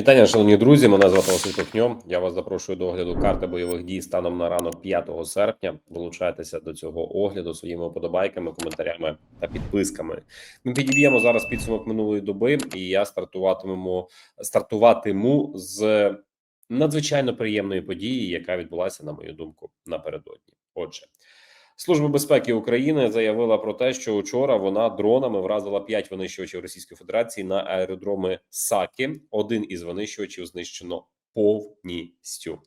Вітання, шановні друзі. Мене звати Василь Кохньо. Я вас запрошую до огляду карти бойових дій станом на ранок 5 серпня. Долучайтеся до цього огляду своїми вподобайками, коментарями та підписками. Ми підіб'ємо зараз підсумок минулої доби, і я стартуватимемо стартуватиму з надзвичайно приємної події, яка відбулася, на мою думку, напередодні. Отже. Служба безпеки України заявила про те, що вчора вона дронами вразила п'ять винищувачів Російської Федерації на аеродроми Сакі. Один із винищувачів знищено повністю.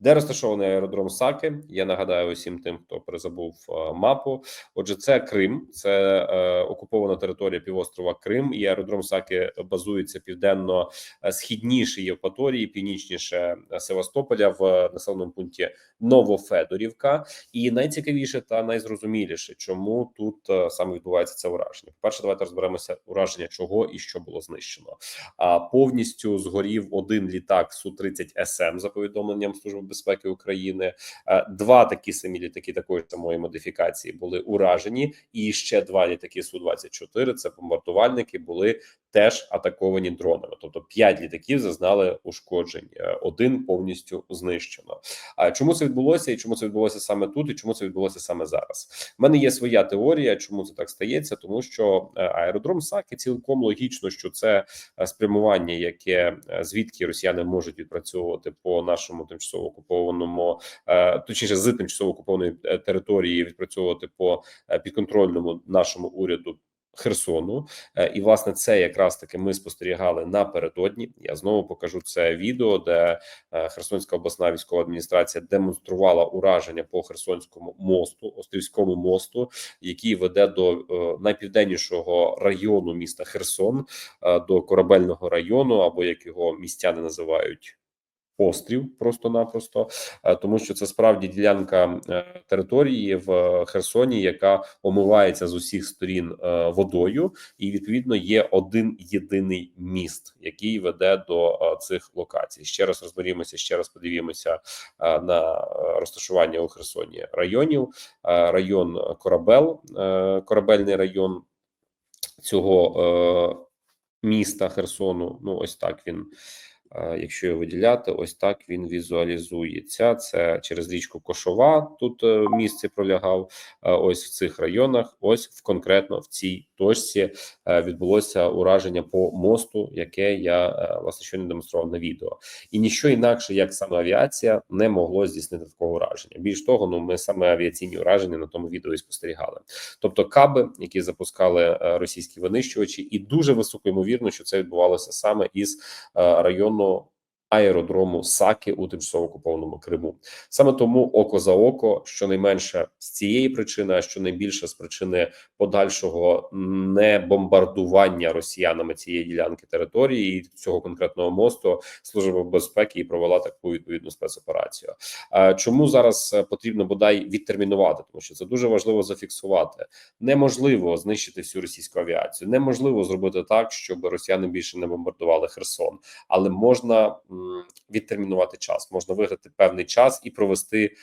Де розташований аеродром Саки? Я нагадаю усім тим, хто призабув е, мапу. Отже, це Крим, це е, окупована територія півострова Крим. І аеродром Саки базується південно східніше Євпаторії, північніше е, Севастополя в е, населеному пункті Новофедорівка. І найцікавіше та найзрозуміліше, чому тут саме відбувається це ураження. По перше, давайте розберемося ураження, чого і що було знищено. А повністю згорів один літак Су-3 С-30 СМ ем, за повідомленням Служби безпеки України. Е, два такі самі літаки такої самої модифікації були уражені, і ще два літаки су 24 Це бомбардувальники були теж атаковані дронами. Тобто п'ять літаків зазнали ушкоджень, е, один повністю знищено. А чому це відбулося? І чому це відбулося саме тут? І чому це відбулося саме зараз? У мене є своя теорія, чому це так стається, тому що е, аеродром Саки цілком логічно, що це спрямування, яке звідки росіяни можуть відправити відпрацьовувати по нашому тимчасово окупованому, е, точніше з тимчасово окупованої е, території, відпрацьовувати по е, підконтрольному нашому уряду. Херсону, і власне це якраз таки ми спостерігали напередодні. Я знову покажу це відео, де Херсонська обласна військова адміністрація демонструвала ураження по Херсонському мосту, Острівському мосту, який веде до найпівденнішого району міста Херсон, до корабельного району, або як його містяни називають острів просто-напросто, е, тому що це справді ділянка е, території в Херсоні, яка омивається з усіх сторін е, водою, і відповідно є один єдиний міст, який веде до цих локацій. Ще раз розберімося, ще раз подивімося на розташування у Херсоні районів. Район Корабел, корабельний район цього міста Херсону. Ну ось так він. Якщо його виділяти, ось так він візуалізується. Це через річку Кошова. Тут е, місце пролягав. Ось в цих районах, ось в конкретно в цій точці е, відбулося ураження по мосту, яке я е, власне щойно демонстрував на відео, і ніщо інакше, як саме авіація, не могло здійснити такого ураження. Більш того, ну ми саме авіаційні ураження на тому відео і спостерігали. Тобто каби, які запускали російські винищувачі, і дуже високо ймовірно, що це відбувалося саме із району জন্য аеродрому Саки у тимчасово окупованому Криму. Саме тому око за око, щонайменше з цієї причини, а що найбільше з причини подальшого не бомбардування росіянами цієї ділянки території і цього конкретного мосту служба безпеки і провела таку відповідну спецоперацію. Чому зараз е, потрібно бодай відтермінувати, тому що це дуже важливо зафіксувати. Неможливо знищити всю російську авіацію, неможливо зробити так, щоб росіяни більше не бомбардували Херсон, але можна відтермінувати час. Можна виграти певний час і провести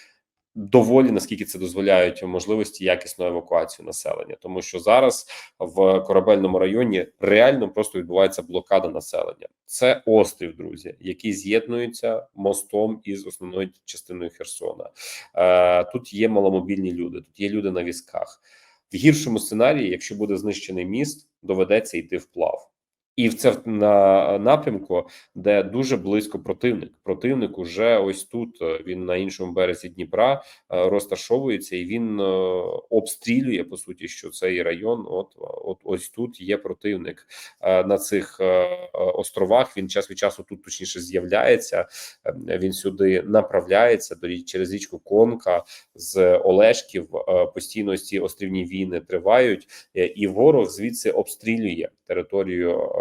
доволі наскільки це дозволяють можливості якісної евакуації населення, тому що зараз в корабельному районі реально просто відбувається блокада населення. Це острів, друзі, який з'єднується мостом із основною частиною Херсона. Е, Тут є маломобільні люди, тут є люди на візках. В гіршому сценарії, якщо буде знищений міст, доведеться йти вплав. І в це на напрямку, де дуже близько противник. Противник уже ось тут е, він на іншому березі Дніпра е, розташовується, і він е, обстрілює по суті, що цей район. От от ось тут є противник на цих островах. Він час від часу тут точніше з'являється. Він сюди направляється до через річку Конка з Олешків. Постійно ці острівні війни тривають, і ворог звідси обстрілює територію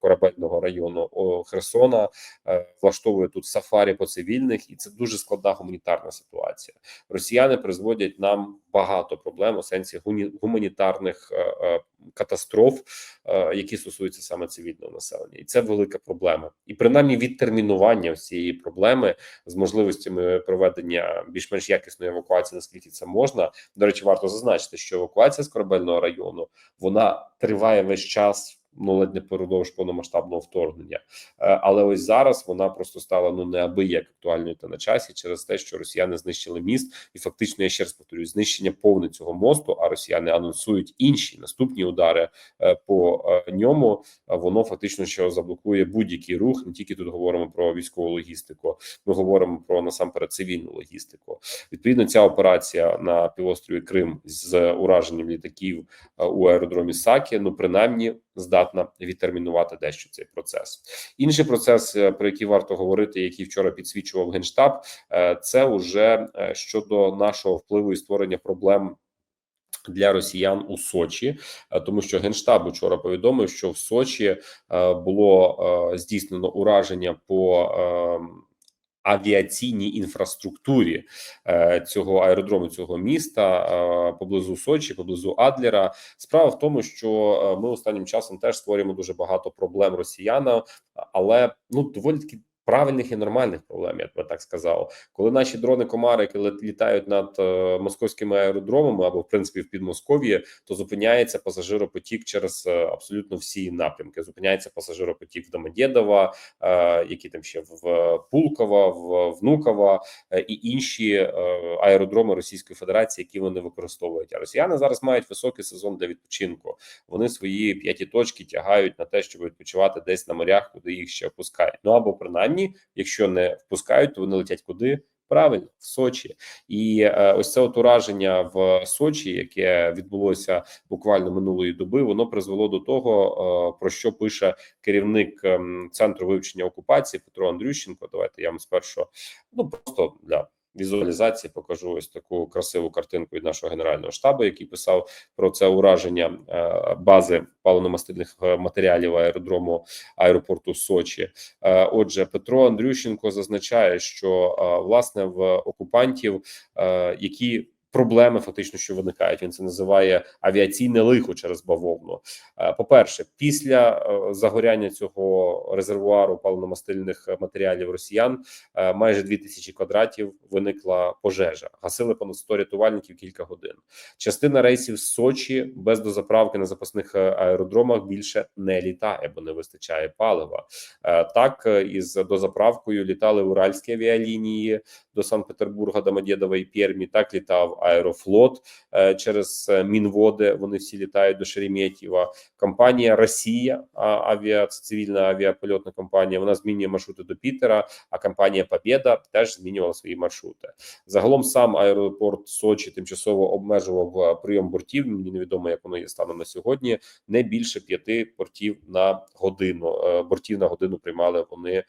корабельного району Херсона, е, влаштовує тут сафарі по цивільних, і це дуже складна гуманітарна ситуація. Росіяни призводять нам багато проблем у сенсі гуманітарних е, катастроф, які стосуються саме цивільного населення, і це велика проблема. І принаймні відтермінування цієї проблеми з можливостями проведення більш-менш якісної евакуації, наскільки це можна. До речі, варто зазначити, що евакуація з корабельного району вона триває весь час ну ледь не продовж повномасштабного вторгнення. Е, але ось зараз вона просто стала ну неабияк актуальною та на часі через те, що росіяни знищили міст, і фактично я ще раз повторюю, знищення повне цього мосту. А росіяни анонсують інші наступні удари е, по е, ньому. Воно фактично що заблокує будь-який рух. Не тільки тут говоримо про військову логістику. Ми говоримо про насамперед цивільну логістику. Відповідно, ця операція на півострові Крим з ураженням літаків у аеродромі Сакі, ну принаймні здатна відтермінувати дещо цей процес. Інший процес, е, про який варто говорити, який вчора підсвічував генштаб, е, це уже е, щодо нашого впливу і створення проблем. Для росіян у Сочі, тому що генштаб вчора повідомив, що в Сочі було здійснено ураження по е, авіаційній інфраструктурі е, цього аеродрому, цього міста е, поблизу Сочі, поблизу Адлера. Справа в тому, що е, ми останнім часом теж створюємо дуже багато проблем росіянам, але ну доволі таки. Правильних і нормальних проблем, я би так сказав, коли наші дрони комарики лет- літають над е, московськими аеродромами або в принципі в Підмосков'ї, то зупиняється пасажиропотік через е, абсолютно всі напрямки. Зупиняється пасажиропотік в Домодєдова, е, які там ще в Пулково, в Внуково е, і інші аеродроми Російської Федерації, які вони використовують. А росіяни зараз мають високий сезон для відпочинку. Вони свої п'яті точки тягають на те, щоб відпочивати десь на морях, куди їх ще впускають. Ну або принаймні, якщо не впускають, то вони летять куди. Правильно, в Сочі, і е, ось це от ураження в Сочі, яке відбулося буквально минулої доби, воно призвело до того, е, про що пише керівник ем, центру вивчення окупації Петро Андрющенко. Давайте я вам спершу ну просто для візуалізації покажу ось таку красиву картинку від нашого генерального штабу, який писав про це ураження е, бази паливно-мастильних е, матеріалів аеродрому аеропорту Сочі. Е, Отже, Петро Андрющенко зазначає, що власне в окупантів, які проблеми фактично, що виникають, він це називає авіаційне лихо через бавовну. Е, По-перше, після е, загоряння цього резервуару паливно-мастильних матеріалів росіян е, майже 2000 квадратів виникла пожежа. Гасили понад 100 рятувальників кілька годин. Частина рейсів з Сочі без дозаправки на запасних аеродромах більше не літає, бо не вистачає палива. Так, із дозаправкою літали уральські авіалінії до Санкт-Петербурга, Домодєдова і Пермі. Так літав Аерофлот е, через е, Мінводи. Вони всі літають до Шереметьєва. Компанія Росія, авіа це цивільна авіапольотна компанія. Вона змінює маршрути до Пітера. А компанія Побєда теж змінювала свої маршрути. Загалом сам аеропорт Сочі тимчасово обмежував е, прийом бортів. Мені невідомо, як воно є станом на сьогодні. Не більше п'яти портів на годину. Бортів на годину приймали вони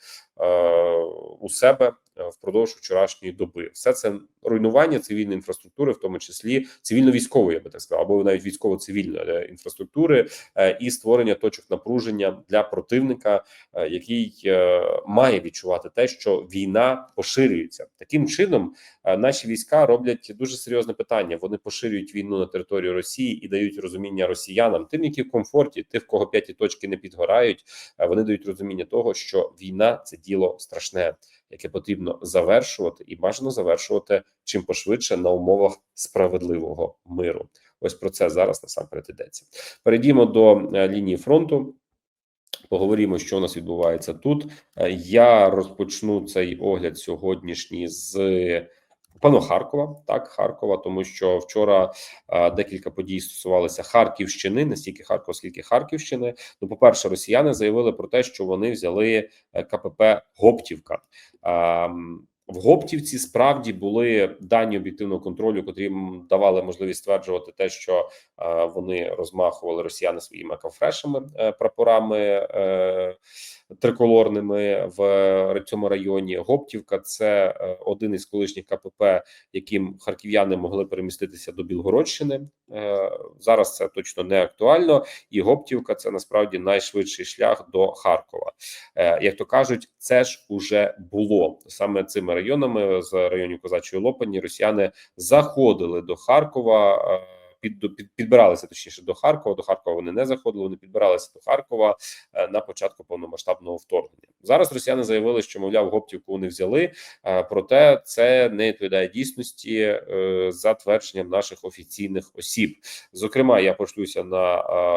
у себе впродовж вчорашньої доби. Все це руйнування цивільної інфраструктури, в тому числі цивільно-військової, я би так сказав, або навіть військово-цивільної е, інфраструктури, е, і створення точок напруження для противника, е, який е, має відчувати те, що війна поширюється таким чином. е, Наші війська роблять дуже серйозне питання. Вони поширюють війну на територію Росії і дають розуміння росіянам, тим, які в комфорті, тих, в кого п'яті точки не підгорають. е, Вони дають розуміння того, що війна це діло страшне, яке потрібно завершувати, і бажано завершувати чим пошвидше на умовах справедливого миру. Ось про це зараз насамперед йдеться. Перейдімо до е, лінії фронту. Поговоримо, що у нас відбувається тут. Е, Я розпочну цей огляд сьогоднішній з пану Харкова. Так, Харкова, тому що вчора е, декілька подій стосувалися Харківщини, не стільки Харкова, скільки Харківщини. Ну, по перше, росіяни заявили про те, що вони взяли е, КПП Гоптівка. Ем, В Гоптівці справді були дані об'єктивного контролю, котрі давали можливість стверджувати те, що е, вони розмахували росіяни своїми кафрешами, е, прапорами е, триколорними в цьому районі. Гоптівка це е, один із колишніх КПП, яким харків'яни могли переміститися до Білгородщини. Е, Зараз це точно не актуально, і Гоптівка це насправді найшвидший шлях до Харкова. Е, Як то кажуть, це ж уже було саме цими районами з районів Козачої Лопані. Росіяни заходили до Харкова. е, Під, під підбиралися точніше до Харкова. До Харкова вони не заходили. Вони підбиралися до Харкова е, на початку повномасштабного вторгнення. Зараз росіяни заявили, що мовляв Гоптівку вони взяли. е, Проте це не відповідає дійсності за твердженням наших офіційних осіб. Зокрема, я пошлюся на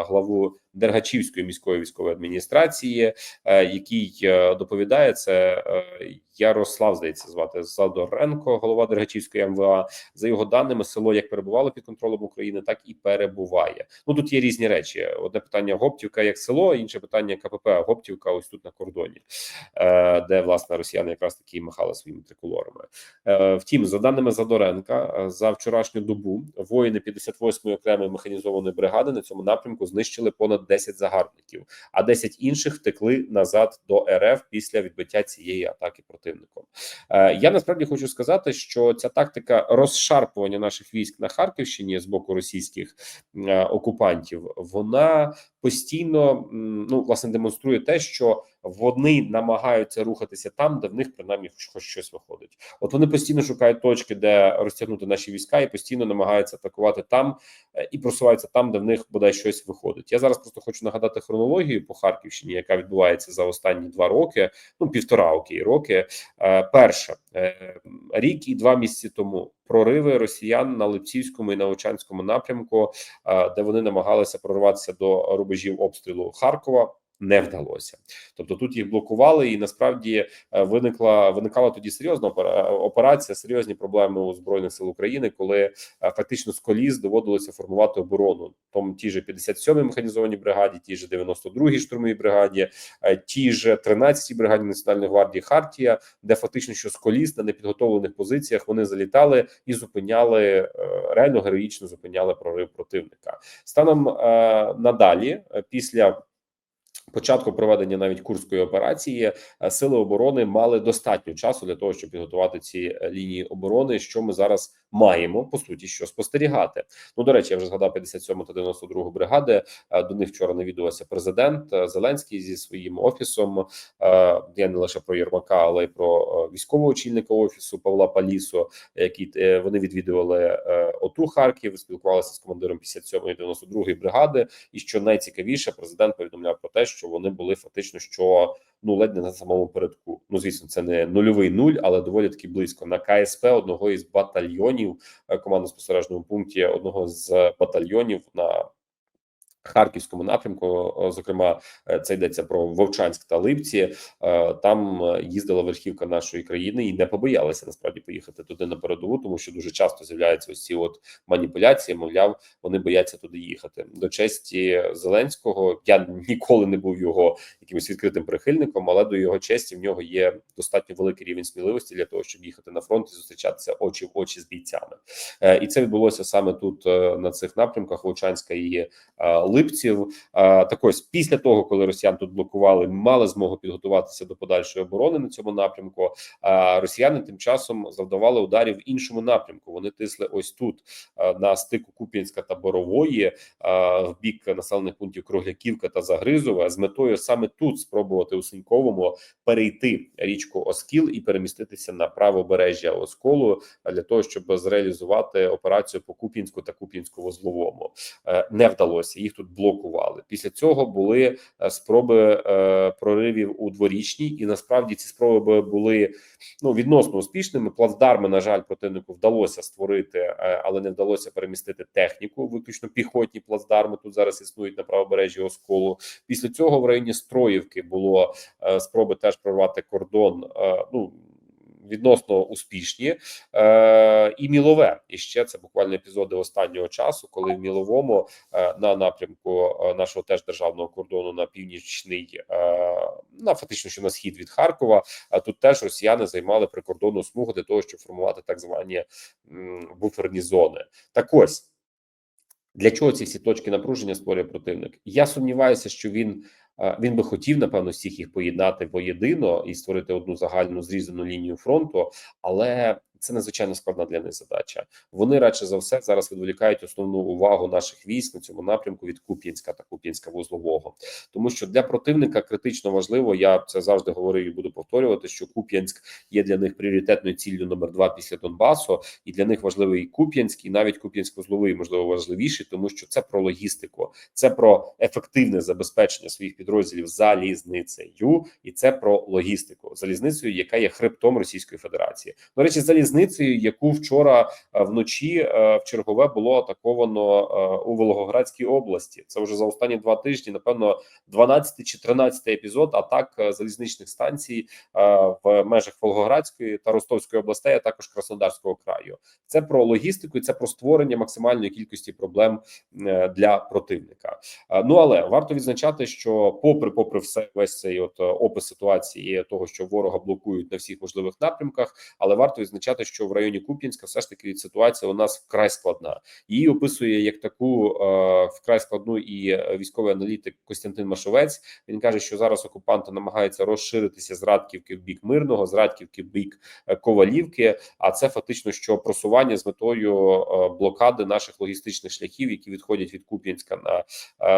главу Дергачівської міської військової адміністрації, е, який е, доповідає це е, Ярослав, здається, звати Задоренко, голова Дергачівської МВА. За його даними, село як перебувало під контролем України, так і перебуває. Ну тут є різні речі. Одне питання Гоптівка як село, інше питання КПП Гоптівка. Ось тут на кордоні, де власне росіяни якраз таки махали своїми триколорами. Втім, за даними Задоренка, за вчорашню добу воїни 58-ї окремої механізованої бригади на цьому напрямку знищили понад 10 загарбників, а 10 інших втекли назад до РФ після відбиття цієї атаки противником. Е, Я насправді хочу сказати, що ця тактика розшарпування наших військ на Харківщині з боку російських е, окупантів, вона постійно ну власне демонструє те, що вони намагаються рухатися там, де в них принаймні хоч щось виходить. От вони постійно шукають точки, де розтягнути наші війська, і постійно намагаються атакувати там е, і просуваються там, де в них бодай щось виходить. Я зараз просто хочу нагадати хронологію по Харківщині, яка відбувається за останні два роки, ну півтора окей роки. Е, Перше рік і два місяці тому прориви росіян на Липцівському і на Очанському напрямку, е, де вони намагалися прорватися до рубежів обстрілу Харкова. Не вдалося, тобто тут їх блокували, і насправді е, виникла виникала тоді серйозна опера- операція, серйозні проблеми у збройних сил України, коли е, фактично з коліс доводилося формувати оборону. Тому ті ж 57-й механізованій бригаді, ті ж 92-й штурмовій бригаді, е, ті ж 13-й бригаді Національної гвардії Хартія, де фактично що з коліс на непідготовлених позиціях вони залітали і зупиняли реально героїчно зупиняли прорив противника. Станом надалі, після початку проведення навіть курської операції, е, сили оборони мали достатньо часу для того, щоб підготувати ці е, лінії оборони, що ми зараз маємо по суті, що спостерігати. Ну до речі, я вже згадав 57 та 92 бригади. Е, До них вчора навідувався президент Зеленський зі своїм офісом. Я не лише про Єрмака, але й про військового очільника офісу Павла Палісо, е, вони відвідували ОТУ Харків, спілкувалися з командиром 57-ї і 92-ї бригади. І що найцікавіше, президент повідомляв про те, що вони були фактично що ну ледь не на самому передку. Ну звісно, це не нульовий нуль, але доволі таки близько на КСП одного із батальйонів е, командно спостережному пункті одного з батальйонів на. Харківському напрямку, зокрема, е, це йдеться про Вовчанськ та Липці. Е, Там е, їздила верхівка нашої країни і не побоялася насправді поїхати туди на передову, тому що дуже часто з'являються ось ці от маніпуляції. Мовляв, вони бояться туди їхати. До честі Зеленського я ніколи не був його якимось відкритим прихильником, але до його честі в нього є достатньо великий рівень сміливості для того, щоб їхати на фронт і зустрічатися очі в очі з бійцями. І це відбулося саме тут на цих напрямках Вовчанська і Липців. А, Так ось після того, коли росіян тут блокували, мали змогу підготуватися до подальшої оборони на цьому напрямку. Росіяни тим часом завдавали ударів в іншому напрямку. Вони тисли ось тут на стику Куп'янська та Борової в бік населених пунктів Кругляківка та Загризове з метою саме тут спробувати у Синьковому перейти річку Оскіл і переміститися на правобережжя Осколу для того, щоб зреалізувати операцію по Куп'янську та Куп'янську-Вузловому. Е, Не вдалося. Їх тут блокували. Після цього були е, спроби е, проривів у дворічній, і насправді ці спроби були ну відносно успішними. Плацдарми, на жаль, противнику вдалося створити, е, але не вдалося перемістити техніку. Виключно піхотні плацдарми тут зараз існують на правобережжі Осколу. Після цього в районі Строївки було спроби теж прорвати кордон. Ну відносно успішні, е, і мілове і ще це буквально епізоди останнього часу, коли в міловому е, на напрямку е, нашого теж державного кордону на північний е, на фактично, що на схід від Харкова. А тут теж росіяни займали прикордонну смугу для того, щоб формувати так звані м, буферні зони. Так ось. Для чого ці всі точки напруження створює противник? Я сумніваюся, що він він би хотів напевно всіх їх поєднати воєдино і створити одну загальну зрізану лінію фронту, але це надзвичайно складна для них задача. Вони радше за все зараз відволікають основну увагу наших військ на цьому напрямку від Куп'янська та Куп'янська вузлового, тому що для противника критично важливо. Я це завжди говорив і буду повторювати, що Куп'янськ є для них пріоритетною ціллю номер два після Донбасу, і для них важливий Куп'янськ, і навіть Куп'янськ-вузловий можливо важливіший, тому що це про логістику, це про ефективне забезпечення своїх підрозділів залізницею, і це про логістику залізницею, яка є хребтом Російської Федерації. До речі, залізницею, яку вчора е, вночі е, в чергове було атаковано е, у Волгоградській області. Це вже за останні два тижні. Напевно, 12 чи 13 епізод атак залізничних станцій в межах Волгоградської та Ростовської областей, а також Краснодарського краю. Це про логістику, і це про створення максимальної кількості проблем для противника. Ну але варто відзначати, що, попри попри все, весь цей от е, опис ситуації, того, що ворога блокують на всіх можливих напрямках, але варто відзначати, що в районі Куп'янська все ж таки ситуація у нас вкрай складна. Її описує як таку е, вкрай складну і е, військовий аналітик Костянтин Машовець. Він каже, що зараз окупанти намагаються розширитися з Радківки в бік мирного, з Радківки в бік Ковалівки. А це фактично що просування з метою блокади наших логістичних шляхів, які відходять від Куп'янська на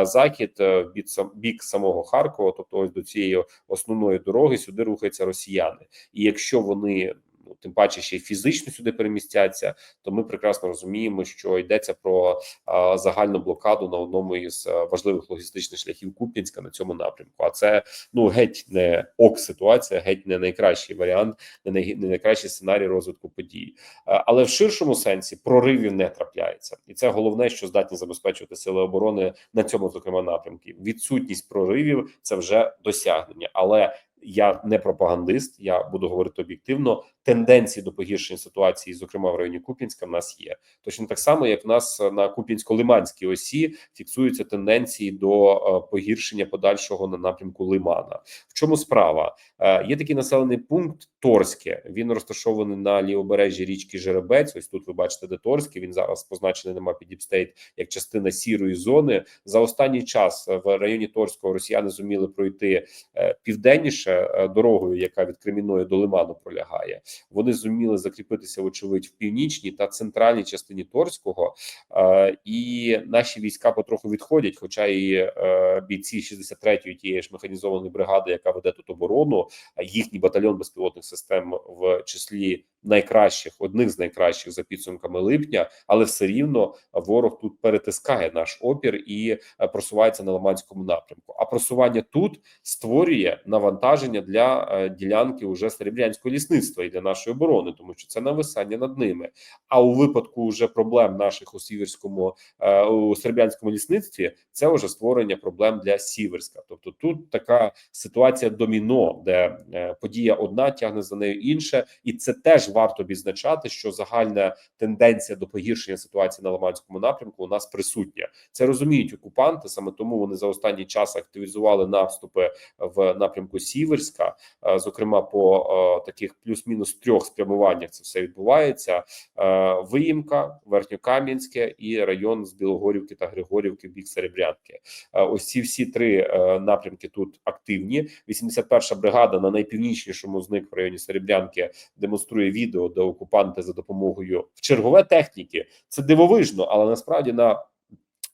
захід в бік, сам- бік самого Харкова, тобто ось до цієї основної дороги сюди рухаються росіяни. І якщо вони ну тим паче ще й фізично сюди перемістяться, то ми прекрасно розуміємо, що йдеться про а, загальну блокаду на одному із важливих логістичних шляхів Куп'янська на цьому напрямку. А це ну геть не ок ситуація, геть не найкращий варіант, не, най, не найкращий сценарій розвитку подій. А, але в ширшому сенсі проривів не трапляється, і це головне, що здатні забезпечувати сили оборони на цьому зокрема напрямку. Відсутність проривів це вже досягнення, але я не пропагандист, я буду говорити об'єктивно. Тенденції до погіршення ситуації, зокрема в районі Куп'янська, в нас є точно так само, як в нас на Куп'янсько-Лиманській осі фіксуються тенденції до е, погіршення подальшого на напрямку Лимана. В чому справа? Е, Є такий населений пункт Торське. Він розташований на лівобережжі річки Жеребець. Ось тут ви бачите, де Торське. Він зараз позначений на мапі Діпстейт як частина сірої зони. За останній час в районі Торського росіяни зуміли пройти е, південніше е, дорогою, яка від Креміної до Лиману пролягає. Вони зуміли закріпитися, вочевидь, в північній та центральній частині Торського, Е, і наші війська потроху відходять. Хоча і е, бійці 63-ї тієї ж механізованої бригади, яка веде тут оборону, їхній батальйон безпілотних систем в числі найкращих, одних з найкращих за підсумками липня, але все рівно ворог тут перетискає наш опір і е, просувається на Лиманському напрямку. А просування тут створює навантаження для е, ділянки уже серебрянського лісництва і для нашої оборони, тому що це нависання над ними. А у випадку вже проблем наших у сіверському е, у сербянському лісництві це вже створення проблем для Сіверська. Тобто тут така ситуація доміно, де подія одна тягне за нею інша, і це теж варто відзначати, що загальна тенденція до погіршення ситуації на Лиманському напрямку у нас присутня. Це розуміють окупанти. Саме тому вони за останній час активізували наступи в напрямку Сіверська, Е, зокрема по е, таких плюс-мінус трьох спрямуваннях. Це все відбувається. Е, Виїмка, Верхньокам'янське і район з Білогорівки та Григорівки в бік Серебрянки. Ось ці всі три напрямки тут активні. 81-ша бригада на найпівнічнішому з них в районі Серебрянки демонструє відео, де окупанти за допомогою в чергове техніки. Це дивовижно, але насправді на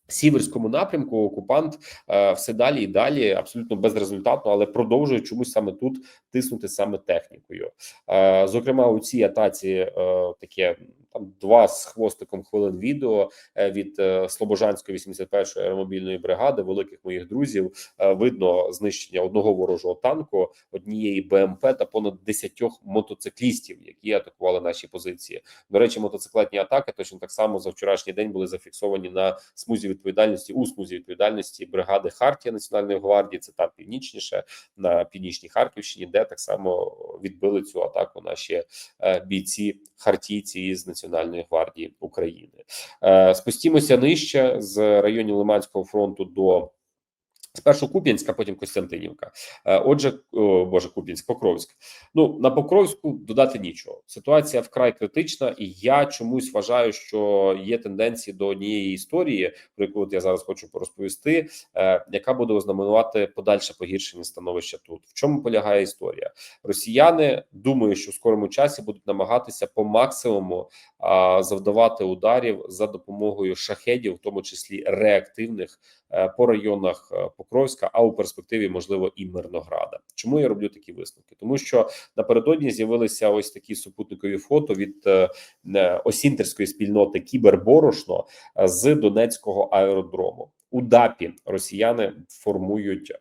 Сіверському напрямку окупант е, все далі і далі абсолютно безрезультатно, але продовжує чомусь саме тут тиснути саме технікою. Е, зокрема, у цій атаці е, таке там два з хвостиком хвилин відео е, від е, Слобожанської 81-ї аеромобільної бригади, великих моїх друзів. Е, видно знищення одного ворожого танку, однієї БМП та понад 10 мотоциклістів, які атакували наші позиції. До речі, мотоциклетні атаки точно так само за вчорашній день були зафіксовані на смузі відповідальності усну зі відповідальності бригади Хартія Національної гвардії. Це там північніше на північній Харківщині, де так само відбили цю атаку наші е, бійці хартійці із Національної гвардії України. Е, Спустімося нижче з районів Лиманського фронту до. Спершу Куп'янська, потім Костянтинівка. Е, Отже, о, боже, Куп'янськ, Покровськ. Ну на Покровську додати нічого. Ситуація вкрай критична, і я чомусь вважаю, що є тенденції до однієї історії, про яку от я зараз хочу порозповісти, е, яка буде ознаменувати подальше погіршення становища тут. В чому полягає історія? Росіяни думаю, що в скорому часі будуть намагатися по максимуму завдавати ударів за допомогою шахедів, в тому числі реактивних по районах е, Покровська, а у перспективі можливо і Мирнограда. Чому я роблю такі висновки? Тому що напередодні з'явилися ось такі супутникові фото від е, е, осінтерської спільноти Кіберборошно е, з Донецького аеродрому. У ДАПі росіяни формують е,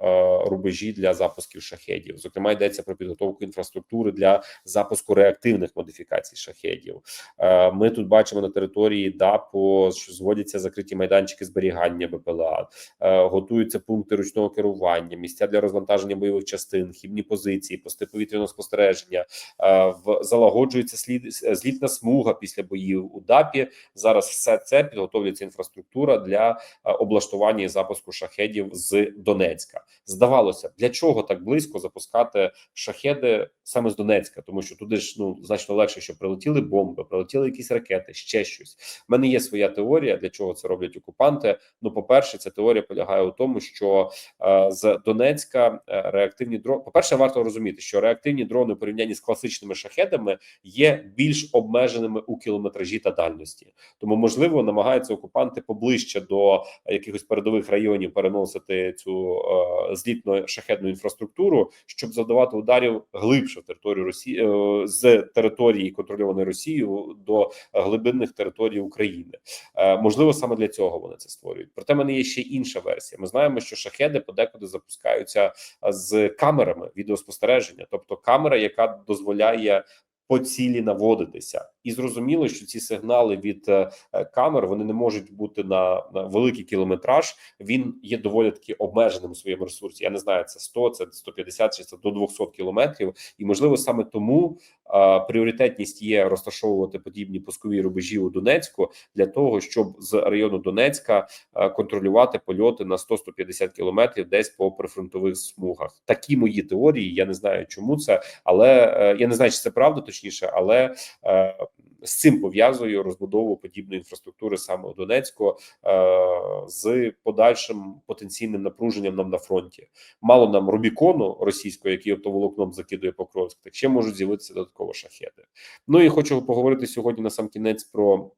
рубежі для запусків шахедів. Зокрема, йдеться про підготовку інфраструктури для запуску реактивних модифікацій шахедів. Е, ми тут бачимо на території ДАПу, що зводяться закриті майданчики зберігання БПЛА, е, готуються пункти ручного керування, місця для розвантаження бойових частин, хібні позиції, пости повітряного спостереження. Е, в залагоджується слід злітна смуга після боїв у ДАПі. Зараз все це підготовлюється інфраструктура для е, облаштування і запуску шахедів з Донецька. Здавалося, для чого так близько запускати шахеди саме з Донецька, тому що туди ж ну значно легше, що прилетіли бомби, прилетіли якісь ракети, ще щось. У мене є своя теорія, для чого це роблять окупанти. Ну, по перше, ця теорія полягає у тому, що е, з Донецька е, реактивні дрони. По перше, варто розуміти, що реактивні дрони у порівнянні з класичними шахедами є більш обмеженими у кілометражі та дальності. Тому можливо намагаються окупанти поближче до якихось передових районів переносити цю е, злітно шахедну інфраструктуру, щоб завдавати ударів глибше в територію Росії е, з території контрольованої Росією до глибинних територій України. Е, можливо, саме для цього вони це створюють. Проте мене є ще інша версія. Ми знаємо, що шахеди подекуди запускаються з камерами відеоспостереження, тобто камера, яка дозволяє по цілі наводитися, і зрозуміло, що ці сигнали від е, камер вони не можуть бути на, великий кілометраж. Він є доволі таки обмеженим у своєму ресурсі. Я не знаю, це 100, це 150, чи це до 200 кілометрів. І можливо саме тому а, пріоритетність є розташовувати подібні пускові рубежі у Донецьку для того, щоб з району Донецька контролювати польоти на 100-150 кілометрів десь по прифронтових смугах. Такі мої теорії. Я не знаю, чому це, але е, я не знаю, чи це правда точніше, але е, з цим пов'язую розбудову подібної інфраструктури саме у Донецьку е, з подальшим потенційним напруженням нам на фронті. Мало нам Рубікону російського, який оптоволокном закидує Покровськ, так ще можуть з'явитися додатково шахеди. Ну і хочу поговорити сьогодні на сам кінець про.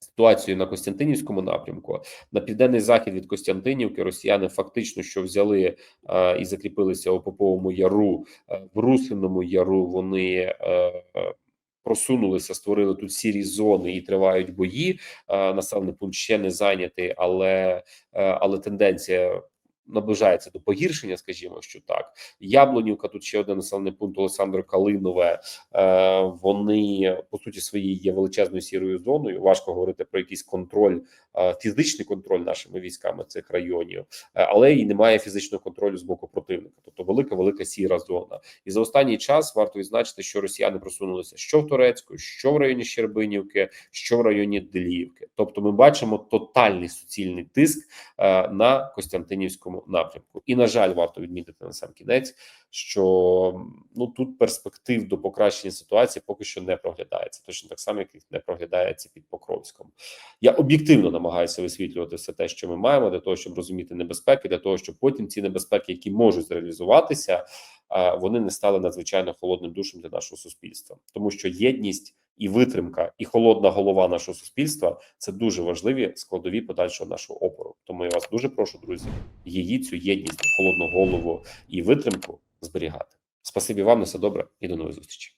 Ситуацію на Костянтинівському напрямку на південний захід від Костянтинівки Росіяни фактично що взяли е, і закріпилися у Поповому Яру е, в Руслиному Яру. Вони е, просунулися, створили тут сірі зони і тривають бої. Е, населений пункт ще не зайнятий, але, е, але тенденція. Наближається до погіршення, скажімо, що так. Яблунівка, тут ще один населений пункт Олександр Калинове. Е, вони по суті своїй є величезною сірою зоною. Важко говорити про якийсь контроль, е, фізичний контроль нашими військами цих районів, е, але і немає фізичного контролю з боку противника. Тобто велика, велика сіра зона. І за останній час варто відзначити, що росіяни просунулися що в Турецьку, що в районі Щербинівки, що в районі Деліївки. Тобто, ми бачимо тотальний суцільний тиск на Костянтинівському напрямку. І на жаль, варто відмітити на сам кінець, що ну тут перспектив до покращення ситуації поки що не проглядається. Точно так само, як не проглядається під Покровськом. Я об'єктивно намагаюся висвітлювати все те, що ми маємо, для того, щоб розуміти небезпеки, для того, щоб потім ці небезпеки, які можуть зреалізуватися, вони не стали надзвичайно холодним душем для нашого суспільства, тому що єдність. І витримка, і холодна голова нашого суспільства це дуже важливі складові подальшого нашого опору. Тому я вас дуже прошу, друзі, її цю єдність, холодну голову і витримку зберігати. Спасибі вам на все добре і до нових зустрічей.